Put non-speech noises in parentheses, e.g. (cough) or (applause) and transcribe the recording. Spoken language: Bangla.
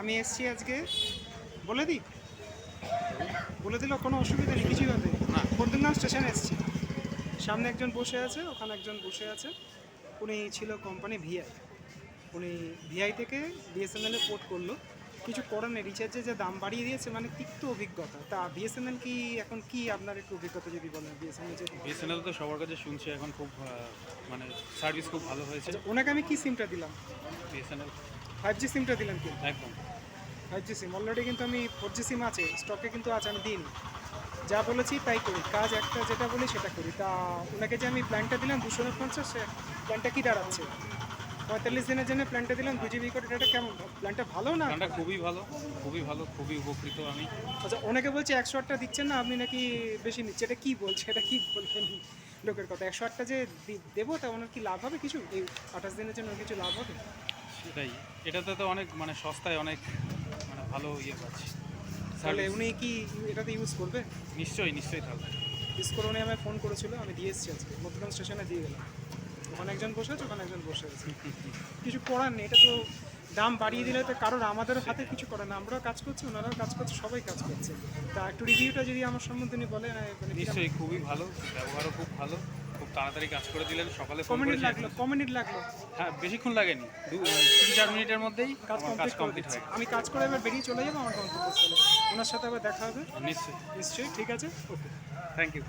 আমি এসছি আজকে। বলে দিই? বলে দিল কোনো অসুবিধা নেই কিছুই হবে। না। স্টেশনে এসছি। সামনে একজন বসে আছে ওখানে একজন বসে আছে। উনি ছিল কোম্পানি ভিআই। উনি ভিআই থেকে বিএসএনএল এ পোর্ট করল। কিছু করার নেই রিচার্জে যে দাম বাড়িয়ে দিয়েছে মানে তিক্ত অভিজ্ঞতা। তা বিএসএনএল কি এখন কি আপনার একটু অভিজ্ঞতা যদি বলেন বিএসএনএল যে বিএসএনএল তো সবার কাছে শুনছি এখন খুব মানে সার্ভিস খুব ভালো হয়েছে। আচ্ছা ওনাকে আমি কি সিমটা দিলাম? বিএসএনএল ফাইভ জি সিমটা দিলাম কি একদম। ফাইভ জি সিম অলরেডি কিন্তু আমি ফোর জি সিম আছে স্টকে কিন্তু আছে আমি দিইনি। যা বলেছি তাই করি কাজ একটা যেটা বলি সেটা করি। তা ওনাকে যে আমি প্ল্যানটা দিলাম দুশো পঞ্চাশ সে প্ল্যানটা কি দাঁড়াচ্ছে? পঁয়তাল্লিশ দিনের জন্য প্ল্যানটা দিলাম দু জিবি করে এটা কেমন? প্ল্যানটা ভালো না? গানটা খুবই ভালো খুবই ভালো খুবই উপকৃত আমি। আচ্ছা ওনাকে বলছে একশো আটটা দিচ্ছেন না আপনি নাকি বেশি নিচ্ছে এটা কি বলছে? এটা কি বলবেন লোকের কথা একশো আটটা যে দেবো তা ওনার কি লাভ হবে কিছু? এই আঠাশ দিনের জন্য কিছু লাভ হবে? সেটাই। এটাতে তো অনেক মানে সস্তায় অনেক মানে ভালো ইয়ে পাচ্ছি। তাহলে উনি কি এটাতে ইউজ করবে? নিশ্চয়ই নিশ্চয়ই থাকবে ইউজ করে উনি আমায় ফোন করেছিল আমি দিয়ে এসেছি আজকে। মধ্যগ্রাম স্টেশনে দিয়ে গেলাম। ওখানে একজন বসে আছে ওখানে একজন বসে আছে। (laughs) কিছু করার নেই এটা তো দাম বাড়িয়ে দিলে তো কারোর আমাদের হাতে কিছু করে না। আমরাও কাজ করছি ওনারাও কাজ করছে সবাই কাজ করছে। তা একটু রিভিউটা যদি আমার সম্বন্ধে মানে নিশ্চয়ই খুবই ভালো ব্যবহারও খুব ভালো। খুব তাড়াতাড়ি কাজ করে দিলেন সকালে ফোন মিনিট লাগল ক মিনিট লাগল। হ্যাঁ বেশিক্ষণ লাগেনি দু তিন চার মিনিটের মধ্যেই কাজ কাজ কমপ্লিট হয়ে আমি কাজ করে এবার বেরিয়ে চলে যাব আমার গন্তব্যস্থলে। ওনার সাথে আবার দেখা হবে। নিশ্চয়ই। নিশ্চয়ই ঠিক আছে? ওকে। Thank you